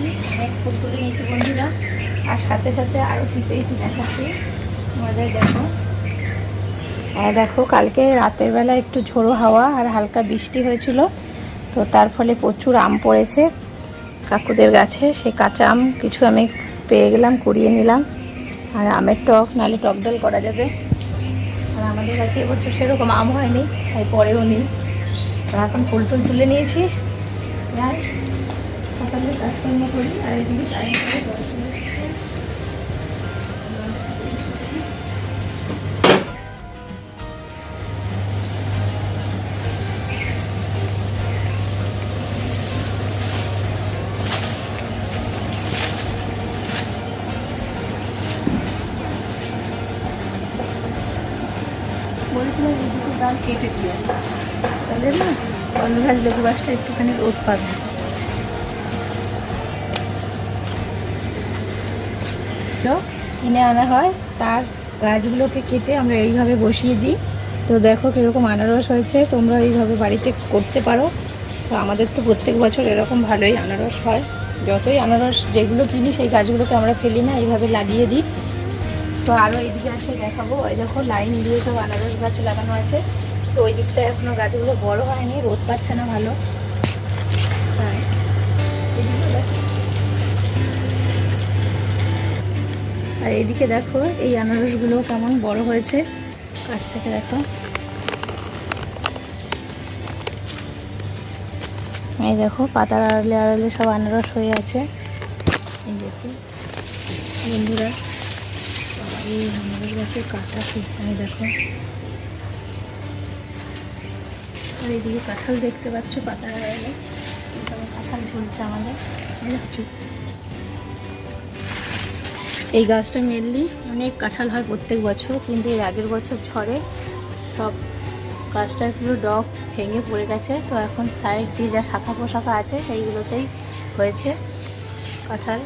নিয়েছি অনেক ফুল তুলে নিয়েছি বন্ধুরা। আর সাথে সাথে আরও কী দেখাচ্ছি। তোমাদের দেখো। হ্যাঁ দেখো, কালকে রাতের বেলা একটু ঝোড়ো হাওয়া আর হালকা বৃষ্টি হয়েছিল। তো তার ফলে প্রচুর আম পড়েছে কাকুদের গাছে। সেই কাঁচা আম কিছু আমি পেয়ে গেলাম, কুড়িয়ে নিলাম। আর আমের টক, নাহলে টক ডাল করা যাবে। আর আমাদের কাছে এবছর সেরকম আম হয়নি, তাই পরেও নিই। এখন ফুল টুল তুলে নিয়েছি। যাই। সকালে কাজকর্ম করি, আর এদিকে টাইম করে ডাল কেটে দিও। তাহলে না অন্ধকার লেবু গাছটা একটুখানি রোদ পাবে কিনে আনা হয়। তার গাছগুলোকে কেটে আমরা এইভাবে বসিয়ে দিই। তো দেখো কীরকম আনারস হয়েছে, তোমরা এইভাবে বাড়িতে করতে পারো। তো আমাদের তো প্রত্যেক বছর এরকম ভালোই আনারস হয়। যতই আনারস যেগুলো কিনি, সেই গাছগুলোকে আমরা ফেলি না, এইভাবে লাগিয়ে দিই। তো আরও এইদিকে আছে দেখাবো। ওই দেখো, লাইন দিয়ে সব আনারস গাছ লাগানো আছে। তো ওই দিকটা এখনও গাছগুলো বড় হয়নি, রোদ পাচ্ছে না ভালো। হ্যাঁ। আর এদিকে দেখো, এই আনারসগুলো কেমন বড় হয়েছে। কাছ থেকে দেখো। এই দেখো, পাতার আড়ালে আড়ালে সব আনারস হয়ে আছে। এই দেখো। বন্ধুরা এই আনারস গাছের কাটা আমি দেখো। আর এইদিকে কাঁঠাল দেখতে পাচ্ছ, পাতার আড়ালে। কাঁঠাল ঝুলছে আমাদের? এই গাছটা মেনলি অনেক কাঁঠাল হয় প্রত্যেক বছর, কিন্তু এর আগের বছর ঝড়ে সব গাছটার পুরো ডগ ভেঙে পড়ে গেছে। তো এখন সাইড দিয়ে যা শাখা পোশাখা আছে, সেইগুলোতেই হয়েছে কাঁঠাল।